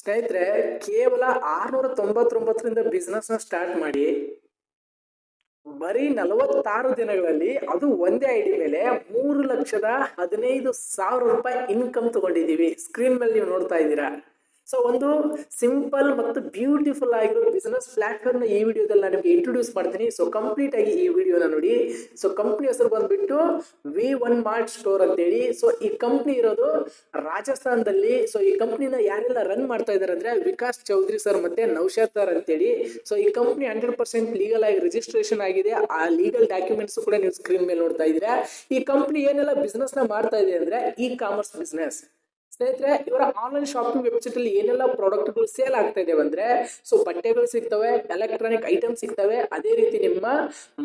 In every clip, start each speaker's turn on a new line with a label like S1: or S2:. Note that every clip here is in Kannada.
S1: ಸ್ನೇಹಿತರೆ, ಕೇವಲ ಆರ್ನೂರ ತೊಂಬತ್ತೊಂಬತ್ತರಿಂದ ಬಿಸ್ನೆಸ್ನ ಸ್ಟಾರ್ಟ್ ಮಾಡಿ, ಬರೀ ನಲವತ್ತಾರು ದಿನಗಳಲ್ಲಿ ಅದು ಒಂದೇ ಐಡಿ ಮೇಲೆ ಮೂರು ಲಕ್ಷದ ಹದಿನೈದು ಸಾವಿರ ರೂಪಾಯಿ ಇನ್ಕಮ್ ತಗೊಂಡಿದ್ದೀವಿ. ಸ್ಕ್ರೀನ್ ಮೇಲೆ ನೀವು ನೋಡ್ತಾ ಇದ್ದೀರಾ. ಸೊ ಒಂದು ಸಿಂಪಲ್ ಮತ್ತು ಬ್ಯೂಟಿಫುಲ್ ಆಗಿರೋ ಬಿಸ್ನೆಸ್ ಪ್ಲಾಟ್ಫಾರ್ಮ್ ಈ ವಿಡಿಯೋದಲ್ಲಿ ನಾನು ನಿಮಗೆ ಇಂಟ್ರೊಡ್ಯೂಸ್ ಮಾಡ್ತೀನಿ. ಸೊ ಕಂಪ್ಲೀಟ್ ಆಗಿ ಈ ವಿಡಿಯೋನ ನೋಡಿ. ಸೊ ಕಂಪ್ನಿ ಹೆಸರು ಬಂದ್ಬಿಟ್ಟು ವಿ ಒನ್ ಮಾರ್ಟ್ ಸ್ಟೋರ್ ಅಂತೇಳಿ. ಸೊ ಈ ಕಂಪ್ನಿ ಇರೋದು ರಾಜಸ್ಥಾನದಲ್ಲಿ. ಸೊ ಈ ಕಂಪ್ನಿನ ಯಾರೆಲ್ಲ ರನ್ ಮಾಡ್ತಾ ಇದ್ದಾರೆ ಅಂದ್ರೆ ವಿಕಾಸ್ ಚೌಧರಿ ಸರ್ ಮತ್ತೆ ನೌಶಾದ್ ಸರ್ ಅಂತೇಳಿ. ಸೊ ಈ ಕಂಪ್ನಿ ಹಂಡ್ರೆಡ್ ಪರ್ಸೆಂಟ್ ಲೀಗಲ್ ಆಗಿ ರಿಜಿಸ್ಟ್ರೇಷನ್ ಆಗಿದೆ. ಆ ಲೀಗಲ್ ಡಾಕ್ಯುಮೆಂಟ್ಸ್ ಕೂಡ ನೀವು ಸ್ಕ್ರೀನ್ ಮೇಲೆ ನೋಡ್ತಾ ಇದ್ದೀರಾ. ಈ ಕಂಪ್ನಿ ಏನೆಲ್ಲ ಬಿಸ್ನೆಸ್ನ ಮಾಡ್ತಾ ಇದೆ ಅಂದ್ರೆ ಇ ಕಾಮರ್ಸ್ ಬಿಸ್ನೆಸ್ ಸ್ನೇಹಿತರೆ, ಇವರ ಆನ್ಲೈನ್ ಶಾಪಿಂಗ್ ವೆಬ್ಸೈಟ್ ಅಲ್ಲಿ ಏನೆಲ್ಲ ಪ್ರಾಡಕ್ಟ್ಗಳು ಸೇಲ್ ಆಗ್ತಾ ಇದಾವೆ ಅಂದ್ರೆ ಸೊ ಬಟ್ಟೆಗಳು ಸಿಗ್ತವೆ ಎಲೆಕ್ಟ್ರಾನಿಕ್ ಐಟಮ್ ಸಿಗ್ತವೆ, ಅದೇ ರೀತಿ ನಿಮ್ಮ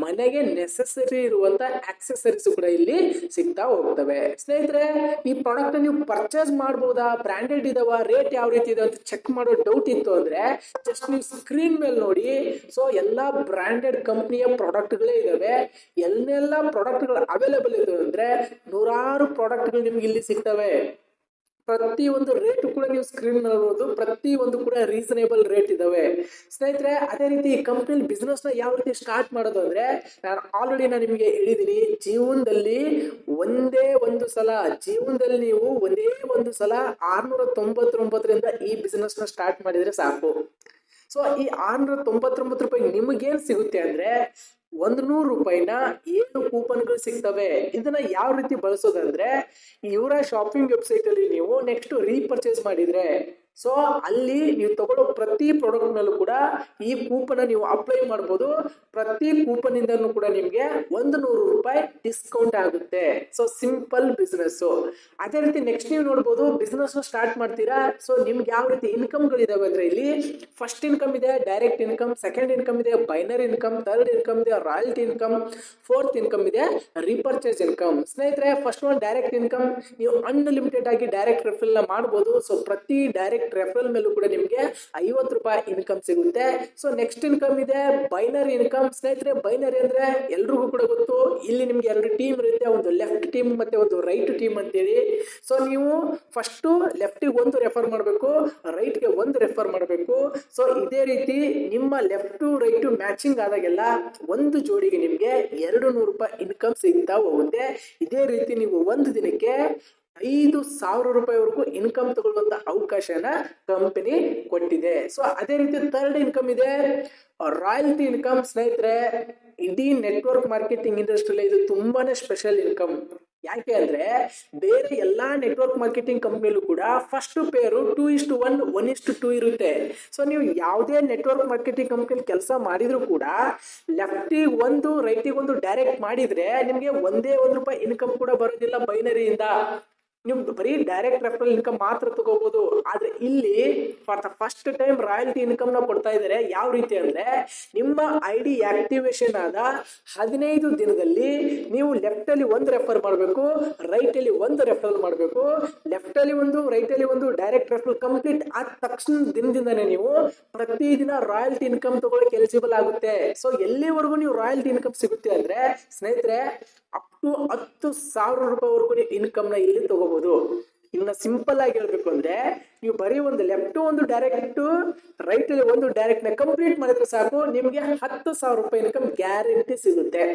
S1: ಮನೆಗೆ ನೆಸೆಸರಿ ಇರುವಂತ ಆಕ್ಸೆಸರೀಸ್ ಕೂಡ ಇಲ್ಲಿ ಸಿಗ್ತಾ ಹೋಗ್ತವೆ. ಸ್ನೇಹಿತರೆ, ಈ ಪ್ರಾಡಕ್ಟ್ ನೀವು ಪರ್ಚೇಸ್ ಮಾಡಬಹುದಾ ಬ್ರಾಂಡೆಡ್ ಇದಾವ? ರೇಟ್ ಯಾವ ರೀತಿ ಇದೆ ಅಂತ ಚೆಕ್ ಮಾಡೋ ಡೌಟ್ ಇತ್ತು ಅಂದ್ರೆ ಜಸ್ಟ್ ನೀವು ಸ್ಕ್ರೀನ್ ಮೇಲೆ ನೋಡಿ ಸೊ ಎಲ್ಲಾ ಬ್ರಾಂಡೆಡ್ ಕಂಪ್ನಿಯ ಪ್ರಾಡಕ್ಟ್ಗಳೇ ಇದಾವೆ. ಎಲ್ಲೆಲ್ಲ ಪ್ರಾಡಕ್ಟ್ಗಳು ಅವೈಲೇಬಲ್ ಇದೆ ಅಂದ್ರೆ, ನೂರಾರು ಪ್ರಾಡಕ್ಟ್ಗಳು ನಿಮ್ಗೆ ಇಲ್ಲಿ ಸಿಗ್ತವೆ. ಪ್ರತಿ ಒಂದು ರೇಟ್ ಕೂಡ ನೀವು ಸ್ಕ್ರೀನ್ ನೋಡಬಹುದು ಪ್ರತಿ ಒಂದು ಕೂಡ ರೀಸನೇಬಲ್ ರೇಟ್ ಇದಾವೆ. ಸ್ನೇಹಿತರೆ, ಅದೇ ರೀತಿ ಈ ಕಂಪ್ನಿ ಬಿಸ್ನೆಸ್ನ ಯಾವ ರೀತಿ ಸ್ಟಾರ್ಟ್ ಮಾಡೋದು ಅಂದ್ರೆ, ನಾನು ಆಲ್ರೆಡಿ ನಾನು ನಿಮಗೆ ಹೇಳಿದೀನಿ, ಜೀವನದಲ್ಲಿ ಒಂದೇ ಒಂದು ಸಲ, ಜೀವನದಲ್ಲಿ ನೀವು ಒಂದೇ ಒಂದು ಸಲ ಆರ್ನೂರ ತೊಂಬತ್ತೊಂಬತ್ತರಿಂದ ಈ ಬಿಸ್ನೆಸ್ನ ಸ್ಟಾರ್ಟ್ ಮಾಡಿದ್ರೆ ಸಾಕು. ಸೊ ಈ ಆರ್ನೂರ ತೊಂಬತ್ತೊಂಬತ್ತು ರೂಪಾಯಿ ನಿಮಗೇನು ಸಿಗುತ್ತೆ ಅಂದ್ರೆ ಒಂದು ನೂರು ರೂಪಾಯಿನ ಏಳು ಕೂಪನ್ಗಳು ಸಿಗ್ತವೆ? ಇದನ್ನ ಯಾವ ರೀತಿ ಬಳಸೋದಂದ್ರೆ, ಇವರ ಶಾಪಿಂಗ್ ವೆಬ್ಸೈಟ್ ಅಲ್ಲಿ ನೀವು ನೆಕ್ಸ್ಟ್ ರೀಪರ್ಚೇಸ್ ಮಾಡಿದ್ರೆ, ಸೊ ಅಲ್ಲಿ ನೀವು ತಗೊಳ್ಳೋ ಪ್ರತಿ ಪ್ರಾಡಕ್ಟ್ ನಲ್ಲೂ ಕೂಡ ಈ ಕೂಪನ್ ನೀವು ಅಪ್ಲೈ ಮಾಡ್ಬೋದು. ಪ್ರತಿ ಕೂಪನ್ ಇಂದನೂ ಕೂಡ ನಿಮ್ಗೆ ಒಂದು ನೂರು ರೂಪಾಯಿ ಡಿಸ್ಕೌಂಟ್ ಆಗುತ್ತೆ. ಸೊ ಸಿಂಪಲ್ ಬಿಸ್ನೆಸ್ ಅದೇ ರೀತಿ ನೆಕ್ಸ್ಟ್ ನೀವು ನೋಡ್ಬೋದು ಬಿಸ್ನೆಸ್ ಸ್ಟಾರ್ಟ್ ಮಾಡ್ತೀರಾ? ಸೊ ನಿಮ್ಗೆ ಯಾವ ರೀತಿ ಇನ್ಕಮ್ಗಳಿದಾವೆ ಅಂದ್ರೆ ಇಲ್ಲಿ ಫಸ್ಟ್ ಇನ್ಕಮ್ ಇದೆ ಡೈರೆಕ್ಟ್ ಇನ್ಕಮ್ ಸೆಕೆಂಡ್ ಇನ್ಕಮ್ ಇದೆ ಬೈನರ್ ಇನ್ಕಮ್ ಥರ್ಡ್ ಇನ್ಕಮ್ ಇದೆ ರಾಯಲ್ಟಿ ಇನ್ಕಮ್ ಫೋರ್ತ್ ಇನ್ಕಮ್ ಇದೆ ರೀಪರ್ಚೇಸ್ ಇನ್ಕಮ್ ಸ್ನೇಹಿತರೆ ಫಸ್ಟ್ ಒನ್ ಡೈರೆಕ್ಟ್ ಇನ್ಕಮ್ ನೀವು ಅನ್ಲಿಮಿಟೆಡ್ ಆಗಿ ಡೈರೆಕ್ಟ್ ರೆಫರಲ್ನ ಮಾಡಬಹುದು ಸೊ ಪ್ರತಿ ಡೈರೆಕ್ಟ್ ರೆಫರಲ್ ಮೇಲೂ ಕೂಡ ನಿಮಗೆ ಐವತ್ತು ರೂಪಾಯಿ ಇನ್ಕಮ್ ಸಿಗುತ್ತೆ. ಸೊ ನೆಕ್ಸ್ಟ್ ಇನ್ಕಮ್ ಇದೆ ಬೈನರಿ ಇನ್ಕಮ್ ಸ್ನೇಹಿತರೆ ಬೈನರಿ ಅಂದ್ರೆ ಎಲ್ರಿಗೂ ಕೂಡ ಗೊತ್ತು. ಇಲ್ಲಿ ನಿಮ್ಗೆ ಎರಡು ಟೀಮ್ ಇರುತ್ತೆ, ಒಂದು ಲೆಫ್ಟ್ ಟೀಮ್ ಮತ್ತೆ ಒಂದು ರೈಟ್ ಟೀಮ್ ಅಂತೇಳಿ. ಸೊ ನೀವು ಫಸ್ಟ್ ಲೆಫ್ಟಿಗೆ ಒಂದು ರೆಫರ್ ಮಾಡಬೇಕು ರೈಟ್ಗೆ ಒಂದು ರೆಫರ್ ಮಾಡಬೇಕು. ಸೊ ಇದೇ ರೀತಿ ನಿಮ್ಮ ಲೆಫ್ಟ್ ರೈಟ್ ಮ್ಯಾಚಿಂಗ್ ಆದಾಗೆಲ್ಲ ಒಂದು ಜೋಡಿಗೆ ನಿಮಗೆ ಎರಡು ನೂರು ರೂಪಾಯಿ ಇನ್ಕಮ್ ಸಿಗ್ತಾ ಹೋಗುತ್ತೆ. ಇದೇ ರೀತಿ ನೀವು ಒಂದು ದಿನಕ್ಕೆ ಐದು ಸಾವಿರ ರೂಪಾಯಿವರೆಗೂ ಇನ್ಕಮ್ ತಗೊಳ್ಳುವಂತ ಅವಕಾಶನ ಕಂಪನಿ ಕೊಟ್ಟಿದೆ. ಸೊ ಅದೇ ರೀತಿ ಥರ್ಡ್ ಇನ್ಕಮ್ ಇದೆ. ರಾಯಲ್ಟಿ ಇನ್ಕಮ್ ಸ್ನೇಹಿತರೆ ಇಡೀ ನೆಟ್ವರ್ಕ್ ಮಾರ್ಕೆಟಿಂಗ್ ಇಂಡಸ್ಟ್ರಿಯಲ್ಲಿ ಇದು ತುಂಬಾನೇ ಸ್ಪೆಷಲ್ ಇನ್ಕಮ್ ಯಾಕೆ ಅಂದ್ರೆ ಬೇರೆ ಎಲ್ಲಾ ನೆಟ್ವರ್ಕ್ ಮಾರ್ಕೆಟಿಂಗ್ ಕಂಪ್ನಿಲೂ ಕೂಡ first pair two is to one one is to two ಇರುತ್ತೆ. ಸೊ ನೀವು ಯಾವುದೇ ನೆಟ್ವರ್ಕ್ ಮಾರ್ಕೆಟಿಂಗ್ ಕಂಪ್ನಿಲಿ ಕೆಲಸ ಮಾಡಿದ್ರು ಕೂಡ ಲೆಫ್ಟಿಗೆ ಒಂದು ರೈಟಿಗೆ ಒಂದು ಡೈರೆಕ್ಟ್ ಮಾಡಿದ್ರೆ ನಿಮಗೆ ಒಂದೇ ಒಂದು ರೂಪಾಯಿ ಇನ್ಕಮ್ ಕೂಡ ಬರೋದಿಲ್ಲ ಬೈನರಿಯಿಂದ ನೀವು ಬರೀ ಡೈರೆಕ್ಟ್ ರೆಫರಲ್ ಇನ್ಕಮ್ ಮಾತ್ರ ತಗೋಬಹುದು ಆದ್ರೆ ಇಲ್ಲಿ for the first time royalty ಇನ್ಕಮ್ನ ಕೊಡ್ತಾ ಇದ್ದಾರೆ ಯಾವ ರೀತಿ ಅಂದ್ರೆ ನಿಮ್ಮ ಐ ಡಿ ಆಕ್ಟಿವೇಶನ್ ಆದ ಹದಿನೈದು ದಿನದಲ್ಲಿ ನೀವು ಲೆಫ್ಟ್ ಅಲ್ಲಿ ಒಂದು ರೆಫರ್ ಮಾಡಬೇಕು ರೈಟ್ ಅಲ್ಲಿ ಒಂದು ರೆಫರಲ್ ಮಾಡಬೇಕು. ಲೆಫ್ಟ್ ಅಲ್ಲಿ ಒಂದು ರೈಟ್ ಅಲ್ಲಿ ಒಂದು ಡೈರೆಕ್ಟ್ ರೆಫರಲ್ ಕಂಪ್ಲೀಟ್ ಆದ ತಕ್ಷಣ ದಿನದಿಂದನೇ ನೀವು ಪ್ರತಿದಿನ ರಾಯಲ್ಟಿ ಇನ್ಕಮ್ ತಗೊಳಕ್ ಎಲಿಜಿಬಲ್ ಆಗುತ್ತೆ. ಸೊ ಎಲ್ಲಿವರೆಗೂ ನೀವು ರಾಯಲ್ಟಿ ಇನ್ಕಮ್ ಸಿಗುತ್ತೆ ಅಂದ್ರೆ, ಸ್ನೇಹಿತರೆ ಟು ಹತ್ತು ಸಾವಿರ ರೂಪಾಯಿವರೆಗೂ ನೀವು ಇನ್ಕಮ್ನ ಇಲ್ಲಿ ತಗೋಬಹುದು ಇನ್ನ ಸಿಂಪಲ್ ಆಗಿ ಹೇಳ್ಬೇಕು ಅಂದ್ರೆ, ನೀವು ಬರೀ ಒಂದು ಲೆಫ್ಟ್ ಒಂದು ಡೈರೆಕ್ಟ್ ರೈಟ್ ಒಂದು ಡೈರೆಕ್ಟ್ನ ಕಂಪ್ಲೀಟ್ ಮಾಡಿದ್ರೆ ಸಾಕು, ನಿಮ್ಗೆ ಹತ್ತು ಸಾವಿರ ರೂಪಾಯಿ ಇನ್ಕಮ್ ಗ್ಯಾರಂಟಿ ಸಿಗುತ್ತೆ.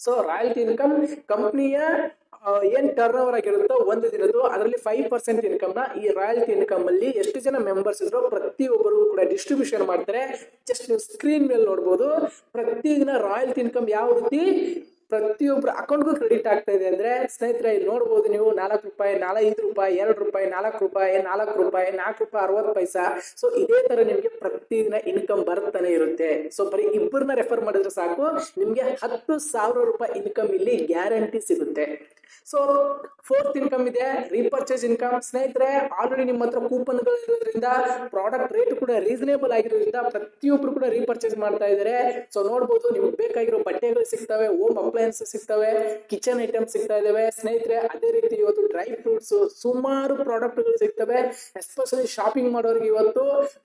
S1: ಸೊ ರಾಯಲ್ಟಿ ಇನ್ಕಮ್ ಕಂಪ್ನಿಯ ಏನ್ ಟರ್ನ್ ಓವರ್ ಆಗಿರುತ್ತೋ ಒಂದು ದಿನದ್ದು, ಅದರಲ್ಲಿ ಫೈವ್ ಪರ್ಸೆಂಟ್ ಇನ್ಕಮ್ನ ಈ ರಾಯಲ್ಟಿ ಇನ್ಕಮ್ ಅಲ್ಲಿ ಎಷ್ಟು ಜನ ಮೆಂಬರ್ಸ್ ಇದ್ರು ಪ್ರತಿಯೊಬ್ಬರಿಗೂ ಕೂಡ ಡಿಸ್ಟ್ರಿಬ್ಯೂಷನ್ ಮಾಡ್ತಾರೆ. ಜಸ್ಟ್ ನೀವು ಸ್ಕ್ರೀನ್ ಮೇಲೆ ನೋಡ್ಬೋದು, ಪ್ರತಿದಿನ ರಾಯಲ್ಟಿ ಇನ್ಕಮ್ ಯಾವ ರೀತಿ? ಪ್ರತಿಯೊಬ್ಬರ ಅಕೌಂಟ್ಗೂ ಕ್ರೆಡಿಟ್ ಆಗ್ತಾ ಇದೆ ಅಂದ್ರೆ, ಸ್ನೇಹಿತರೆ ಇಲ್ಲಿ ನೋಡ್ಬೋದು ನೀವು ನಾಲ್ಕು ರೂಪಾಯಿ ನಾಲ್ಕೈದು ರೂಪಾಯಿ, ಎರಡು ರೂಪಾಯಿ, ನಾಲ್ಕು ರೂಪಾಯಿ ನಾಲ್ಕು ರೂಪಾಯಿ ನಾಲ್ಕು ರೂಪಾಯಿ, ಅರವತ್ತು ಪೈಸಾ. ಸೊ ಇದೇ ತರ ನಿಮಗೆ ಪ್ರತಿದಿನ ಇನ್ಕಮ್ ಬರ್ತಾನೆ ಇರುತ್ತೆ. ಸೊ ಬರೀ ಇಬ್ಬರನ್ನ ರೆಫರ್ ಮಾಡಿದ್ರೆ ಸಾಕು. ನಿಮ್ಗೆ ಹತ್ತು ಸಾವಿರ ರೂಪಾಯಿ ಇನ್ಕಮ್ ಇಲ್ಲಿ ಗ್ಯಾರಂಟಿ ಸಿಗುತ್ತೆ. ಸೊ ಫೋರ್ತ್ ಇನ್ಕಮ್ ಇದೆ ರೀಪರ್ಚೇಸ್ ಇನ್ಕಮ್ ಸ್ನೇಹಿತರೆ ಆಲ್ರೆಡಿ ನಿಮ್ಮ ಹತ್ರ ಕೂಪನ್ಗಳು ಇರೋದ್ರಿಂದ ಪ್ರಾಡಕ್ಟ್ ರೇಟ್ ಕೂಡ ರೀಸನೇಬಲ್ ಆಗಿರೋದ್ರಿಂದ ಪ್ರತಿಯೊಬ್ರು ಕೂಡ ರೀಪರ್ಚೇಸ್ ಮಾಡ್ತಾ ಇದ್ದಾರೆ ಸೊ ನೋಡ್ಬೋದು, ನಿಮ್ಗೆ ಬೇಕಾಗಿರೋ ಬಟ್ಟೆಗಳು ಸಿಗ್ತವೆ. ಹೋಮ್ ಅಪ್ಲಯನ್ಸ್ ಸಿಗ್ತವೆ, ಕಿಚನ್ ಐಟಮ್ ಸಿಗ್ತಾ ಇದಾವೆ. ಸ್ನೇಹಿತರೆ, ಅದೇ ರೀತಿ ಇವತ್ತು ಡ್ರೈ ಫ್ರೂಟ್ಸ್ ಸುಮಾರು ಪ್ರಾಡಕ್ಟ್ಗಳು ಸಿಗ್ತವೆ. ಎಸ್ಪೆಷಲಿ ಶಾಪಿಂಗ್ ಮಾಡೋರಿಗೆ ಇವತ್ತು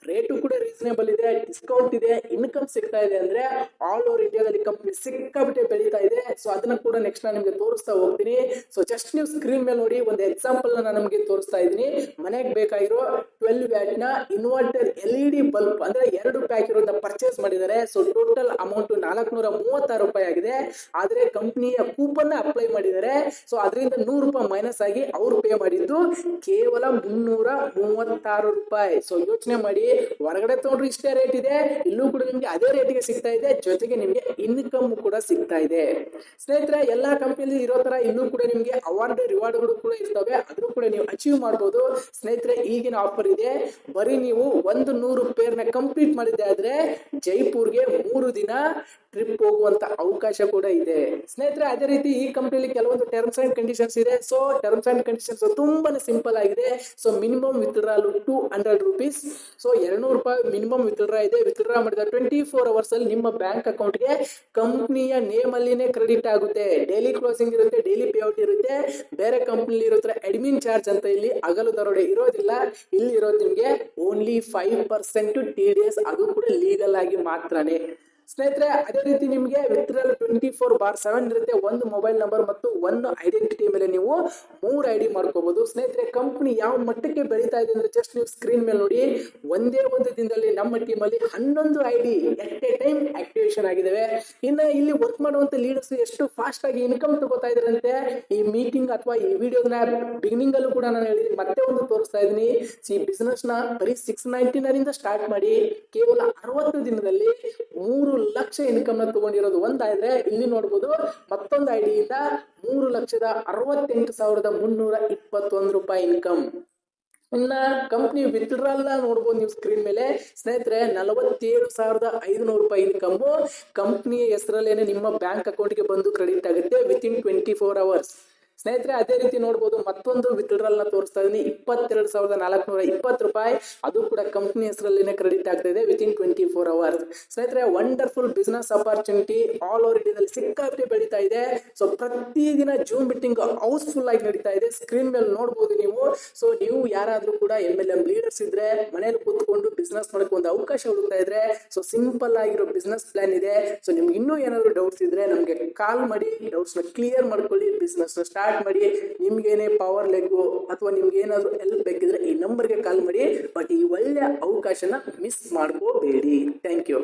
S1: ರೇಟು ಕೂಡ ರೀಸನೇಬಲ್ ಇದೆ ಡಿಸ್ಕೌಂಟ್ ಇದೆ ಇನ್ಕಮ್ ಸಿಗ್ತಾ ಇದೆ ಅಂದ್ರೆ ಆಲ್ ಓವರ್ ಇಂಡಿಯಾದಲ್ಲಿ ಕಂಪ್ನಿ ಸಿಕ್ಕಾಬಿಟ್ಟೆ ಬೆಳೀತಾ ಇದೆ. ಸೊ ಅದನ್ನ ಕೂಡ ನೆಕ್ಸ್ಟ್ ನಾನು ನಿಮಗೆ ತೋರಿಸ್ತಾ ಹೋಗ್ತೀನಿ. ಸೊ ಜಸ್ಟ್ ನೀವು ಸ್ಕ್ರೀನ್ ಮೇಲೆ ನೋಡಿ, ಒಂದು ಎಕ್ಸಾಂಪಲ್ ನಾನು ನಮಗೆ ತೋರಿಸ್ತಾ ಇದ್ದೀನಿ. ಮನೆಗೆ ಬೇಕಾಗಿರೋ twelve ವ್ಯಾಟ್ನ inverter L E D bulb ಅಂದ್ರೆ ಎರಡು ಪ್ಯಾಕ್ ಇರೋದನ್ನ ಪರ್ಚೇಸ್ ಮಾಡಿದ್ದಾರೆ. ಸೊ ಟೋಟಲ್ ಅಮೌಂಟ್ ನಾಲ್ಕುನೂರ ಮೂವತ್ತಾರು ರೂಪಾಯಿ ಆಗಿದೆ. ಆದ್ರೆ ಕಂಪ್ನಿಯ ಕೂಪನ್ ಅಪ್ಲೈ ಮಾಡಿದ್ದಾರೆ. ಸೊ ಅದರಿಂದ ನೂರು ರೂಪಾಯಿ ಮೈನಸ್ ಆಗಿ ಅವ್ರು ಪೇ ಮಾಡಿದ್ದು ಕೇವಲ ಮುನ್ನೂರ ಮೂವತ್ತಾರು ರೂಪಾಯಿ. ಸೊ ಯೋಚನೆ ಮಾಡಿ, ಹೊರಗಡೆ ತಗೊಂಡ್ರೆ ಇಷ್ಟೇ ರೇಟ್ ಇದೆ, ಇಲ್ಲೂ ಕೂಡ ನಿಮ್ಗೆ ಅದೇ ರೇಟಿಗೆ ಸಿಗ್ತಾ ಇದೆ, ಜೊತೆಗೆ ನಿಮ್ಗೆ ಇನ್ಕಮ್ ಕೂಡ ಸಿಗ್ತಾ ಇದೆ. ಸ್ನೇಹಿತರೆ, ಎಲ್ಲಾ ಕಂಪ್ನಿಯಲ್ಲಿ ಇರೋ ತರ ಇನ್ನೂ ಕೂಡ ನಿಮ್ಗೆ ಅವಾರ್ಡ್, ರಿವಾರ್ಡ್ಗಳು ಕೂಡ ಇರ್ತವೆ. ಅದನ್ನು ಕೂಡ ನೀವು ಅಚೀವ್ ಮಾಡ್ಬೋದು. ಸ್ನೇಹಿತರೆ, ಈಗಿನ ಆಫರ್ ಇದೆ ಬರೀ ನೀವು ಒಂದು ನೂರು ಪೇರ್ನ ಕಂಪ್ಲೀಟ್ ಮಾಡಿದ್ದೆ ಆದ್ರೆ ಜೈಪುರ್ಗೆ ಮೂರು ದಿನ ಟ್ರಿಪ್ ಹೋಗುವಂತ ಅವಕಾಶ ಕೂಡ ಇದೆ. ಸ್ನೇಹಿತರೆ, ಅದೇ ರೀತಿ ಈ ಕಂಪ್ನಿಲಿ ಕೆಲವೊಂದು ಟರ್ಮ್ಸ್ ಅಂಡ್ ಕಂಡೀಷನ್ಸ್ ಇದೆ. ಸೊ ಟರ್ಮ್ಸ್ ಅಂಡ್ ಕಂಡೀಷನ್ಸ್ ತುಂಬಾನೇ ಸಿಂಪಲ್ ಆಗಿದೆ. So minimum withdrawal two hundred rupees so ಎರಡ್ನೂರು ರೂಪಾಯಿ ಮಿನಿಮಮ್ ವಿತ್ಡ್ರಾ ಇದೆ. ವಿತ್ಡ್ರಾ ಮಾಡಿದ ಟ್ವೆಂಟಿ ಫೋರ್ ಅವರ್ಸ್ ಅಲ್ಲಿ ನಿಮ್ಮ ಬ್ಯಾಂಕ್ ಅಕೌಂಟ್ಗೆ ಕಂಪ್ನಿಯ ನೇಮ್ ಅಲ್ಲಿನೇ ಕ್ರೆಡಿಟ್ ಆಗುತ್ತೆ. ಡೈಲಿ ಕ್ಲೋಸಿಂಗ್ ಇರುತ್ತೆ ಡೈಲಿ ಪೇಔಟ್ ಇರುತ್ತೆ. ಬೇರೆ ಕಂಪ್ನಿಲಿ ಇರೋ ಅಡ್ಮಿನ್ ಚಾರ್ಜ್ ಅಂತ ಇಲ್ಲಿ ಅಗಲು ದರೋಡೆ ಇರೋದಿಲ್ಲ. ಇಲ್ಲಿ ಇರೋದು ನಿಮಗೆ only five percent T D S ಅದು ಕೂಡ ಲೀಗಲ್ ಆಗಿ ಮಾತ್ರನೇ. ಸ್ನೇಹಿತರೆ, ಅದೇ ರೀತಿ ನಿಮಗೆ withdrawal twenty four by seven ಇರುತ್ತೆ. ಒಂದು ಮೊಬೈಲ್ ನಂಬರ್ ಮತ್ತು ಒಂದು ಐಡೆಂಟಿಟಿ ಮೇಲೆ ನೀವು ಮೂರು ಐ ಡಿ ಮಾಡ್ಕೋಬಹುದು ಸ್ನೇಹಿತರೆ ಕಂಪ್ನಿ ಯಾವ ಮಟ್ಟಕ್ಕೆ ಬೆಳೀತಾ ಇದೆ ಅಂದ್ರೆ ಜಸ್ಟ್ ನೀವು ಸ್ಕ್ರೀನ್ ಮೇಲೆ ನೋಡಿ. ಒಂದೇ ಒಂದು ದಿನದಲ್ಲಿ ನಮ್ಮ ಟೀಮ್ ಅಲ್ಲಿ ಹನ್ನೊಂದು I D at a time activation ಆಗಿದ್ದಾವೆ ಇನ್ನು ಇಲ್ಲಿ ವರ್ಕ್ ಮಾಡುವಂತ ಲೀಡರ್ಸ್ ಎಷ್ಟು ಫಾಸ್ಟ್ ಆಗಿ ಇನ್ಕಮ್ ತಗೋತಾ ಇದ್ರಂತೆ ಈ ಮೀಟಿಂಗ್ ಅಥವಾ ಈ ವಿಡಿಯೋನ ಬಿಗಿನಿಂಗ್ ಅಲ್ಲೂ ಕೂಡ ನಾನು ಹೇಳಿದ್ದೀನಿ. ಮತ್ತೆ ಒಂದು ತೋರಿಸ್ತಾ ಇದ್ದೀನಿ. ಈ ಬಿಸ್ನೆಸ್ನ ಬರೀ ಸಿಕ್ಸ್ ನೈನ್ಟಿ ನೈನ್ ಇಂದ ಸ್ಟಾರ್ಟ್ ಮಾಡಿ, ಕೇವಲ ಅರವತ್ತು ದಿನದಲ್ಲಿ ಮೂರು ಲಕ್ಷ ಇನ್ಕಮ್ನ ತಗೊಂಡಿರೋದು ಒಂದಾದ್ರೆ ಇಲ್ಲಿ ನೋಡ್ಬೋದು ಮತ್ತೊಂದು ಐಡಿಯಿಂದ ಮೂರು ಲಕ್ಷದ ಅರವತ್ತೆಂಟು ಸಾವಿರದ ಮುನ್ನೂರ ಇಪ್ಪತ್ತೊಂದು ರೂಪಾಯಿ ಇನ್ಕಮ್ ಇನ್ನ ಕಂಪ್ನಿ ವಿತ್ಡ್ರಾಲ್ ನೋಡ್ಬೋದು ನೀವು ಸ್ಕ್ರೀನ್ ಮೇಲೆ. ಸ್ನೇಹಿತರೆ, ನಲವತ್ತೇಳು ಸಾವಿರದ ಐದುನೂರು ರೂಪಾಯಿ ಇನ್ಕಮ್ ಕಂಪ್ನಿಯ ಹೆಸರಲ್ಲೇನೆ ನಿಮ್ಮ ಬ್ಯಾಂಕ್ ಅಕೌಂಟ್ಗೆ ಬಂದು ಕ್ರೆಡಿಟ್ ಆಗುತ್ತೆ within twenty four hours ಸ್ನೇಹಿತರೆ, ಅದೇ ರೀತಿ ನೋಡ್ಬೋದು, ಮತ್ತೊಂದು ವಿತ್ಡ್ರಲ್ನ ತೋರಿಸ್ತಾ ಇದೀನಿ. ಇಪ್ಪತ್ತೆರಡು ಸಾವಿರದ ನಾಲ್ಕುನೂರ ಇಪ್ಪತ್ತು ರೂಪಾಯಿ. ಅದು ಕೂಡ ಕಂಪ್ನಿ ಹೆಸರಲ್ಲಿನೇ ಕ್ರೆಡಿಟ್ ಆಗ್ತಾ ಇದೆ within twenty four hours ಸ್ನೇಹಿತರೆ wonderful business opportunity all over ಇಂಡಿಯಾದಲ್ಲಿ ಸಿಕ್ಕಾಪಟ್ಟೆ ಬೆಳೀತಾ ಇದೆ. ಸೊ ಪ್ರತಿದಿನ ಜೂಮ್ ಮೀಟಿಂಗ್ ಹೌಸ್ಫುಲ್ ಆಗಿ ನಡೀತಾ ಇದೆ. ಸ್ಕ್ರೀನ್ ಮೇಲೆ ನೋಡ್ಬೋದು ನೀವು. ಸೊ ನೀವು ಯಾರಾದ್ರೂ ಕೂಡ ಎಂ ಎಲ್ ಎಂ ಲೀಡರ್ಸ್ ಇದ್ರೆ, ಮನೇಲಿ ಕೂತ್ಕೊಂಡು ಬಿಸ್ನೆಸ್ ಮಾಡಕ್ಕೆ ಒಂದು ಅವಕಾಶ ಹುಡುಕ್ತಾ ಇದ್ರೆ ಸೊ ಸಿಂಪಲ್ ಆಗಿರೋ ಬಿಸ್ನೆಸ್ ಪ್ಲಾನ್ ಇದೆ. ಸೊ ನಿಮ್ಗೆ ಇನ್ನೂ ಏನಾದ್ರು ಡೌಟ್ಸ್ ಇದ್ರೆ ನಮಗೆ ಕಾಲ್ ಮಾಡಿ ಡೌಟ್ಸ್ನ ಕ್ಲಿಯರ್ ಮಾಡ್ಕೊಳ್ಳಿ ಬಿಸ್ನೆಸ್ನ ಸ್ಟಾರ್ಟ್ ಮಾಡಿ, ನಿಮ್ಗೇನೇ ಪವರ್ ಲೆಗ್ಗು ಅಥವಾ ನಿಮ್ಗೆ ಏನಾದ್ರು ಹೆಲ್ಪ್ ಬೇಕಿದ್ರೆ ಈ ನಂಬರ್ಗೆ ಕಾಲ್ ಮಾಡಿ ಬಟ್ ಈ ಒಳ್ಳೆಯ ಅವಕಾಶನ ಮಿಸ್ ಮಾಡ್ಕೋಬೇಡಿ. Thank you